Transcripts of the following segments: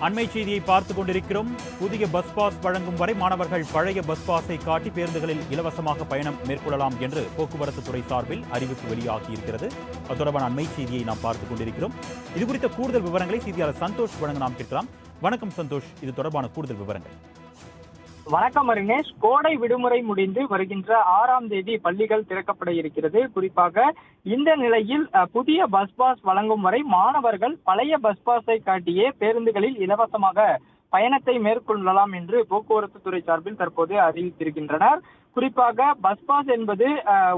அண்மை செய்தியை பார்த்துக் கொண்டிருக்கிறோம். புதிய பஸ் பாஸ் வழங்கும் வரை மாணவர்கள் பழைய பஸ் பாஸை காட்டி பேருந்துகளில் இலவசமாக பயணம் மேற்கொள்ளலாம் என்று போக்குவரத்து துறை சார்பில் அறிவிப்பு வெளியாகி இருக்கிறது அது தொடர்பான அண்மை செய்தியை நாம் பார்த்துக் கொண்டிருக்கிறோம். இது குறித்த கூடுதல் விவரங்களை செய்தியாளர் சந்தோஷ் வழங்க நாம் கேட்கலாம். வணக்கம் சந்தோஷ். இது தொடர்பான கூடுதல் விவரங்கள். வணக்கம் அருணேஷ். கோடை விடுமுறை முடிந்து வருகின்ற ஆறாம் தேதி பள்ளிகள் திறக்கப்பட இருக்கிறது. குறிப்பாக இந்த நிலையில் அஹ், புதிய பஸ் பாஸ் வழங்கும் வரை மாணவர்கள் பழைய பஸ் பாஸை காட்டியே பேருந்துகளில் இலவசமாக பயணத்தை மேற்கொள்ளலாம் என்று போக்குவரத்து துறை சார்பில் தற்போது அறிவித்திருக்கின்றனர். குறிப்பாக பஸ் பாஸ் என்பது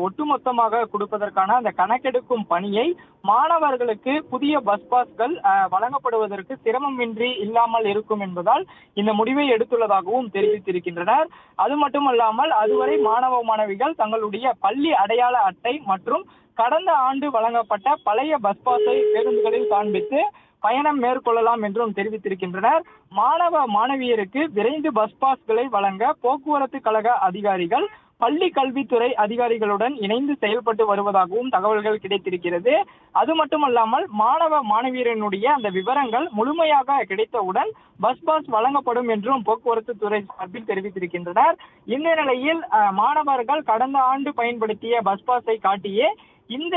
ஒட்டுமொத்தமாக கொடுப்பதற்கான அந்த கணக்கெடுக்கும் பணியை மாணவர்களுக்கு புதிய பஸ் பாஸ்கள் வழங்கப்படுவதற்கு சிரமமின்றி இல்லாமல் இருக்கும் என்பதால் இந்த முடிவை எடுத்துள்ளதாகவும் தெரிவித்திருக்கின்றனர். அது மட்டுமல்லாமல் அதுவரை மாணவ மாணவிகள் தங்களுடைய பள்ளி அடையாள அட்டை மற்றும் கடந்த ஆண்டு வழங்கப்பட்ட பழைய பஸ் பாஸை பேருந்துகளில் காண்பித்து பயணம் மேற்கொள்ளலாம் என்றும் தெரிவித்திருக்கின்றனர். மாணவ மாணவியருக்கு விரைந்து பஸ் பாஸ்களை வழங்க போக்குவரத்து கழக அதிகாரிகள் பள்ளி கல்வித்துறை அதிகாரிகளுடன் இணைந்து செயல்பட்டு வருவதாகவும் தகவல்கள் கிடைத்திருக்கிறது. அது மட்டுமல்லாமல் மாணவ மாணவியரினுடைய அந்த விவரங்கள் முழுமையாக கிடைத்தவுடன் பஸ் பாஸ் வழங்கப்படும் என்றும் போக்குவரத்து துறை சார்பில் தெரிவித்திருக்கின்றனர். இந்த நிலையில் மாணவர்கள் கடந்த ஆண்டு பயன்படுத்திய பஸ் பாஸை காட்டியே இந்த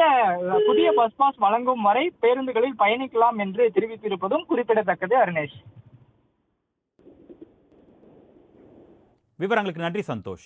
புதிய பஸ் பாஸ் வழங்கும் வரை பேருந்துகளில் பயணிக்கலாம் என்று தெரிவித்திருப்பதும் குறிப்பிடத்தக்கது அருணேஷ். விவரங்களுக்கு நன்றி சந்தோஷ்.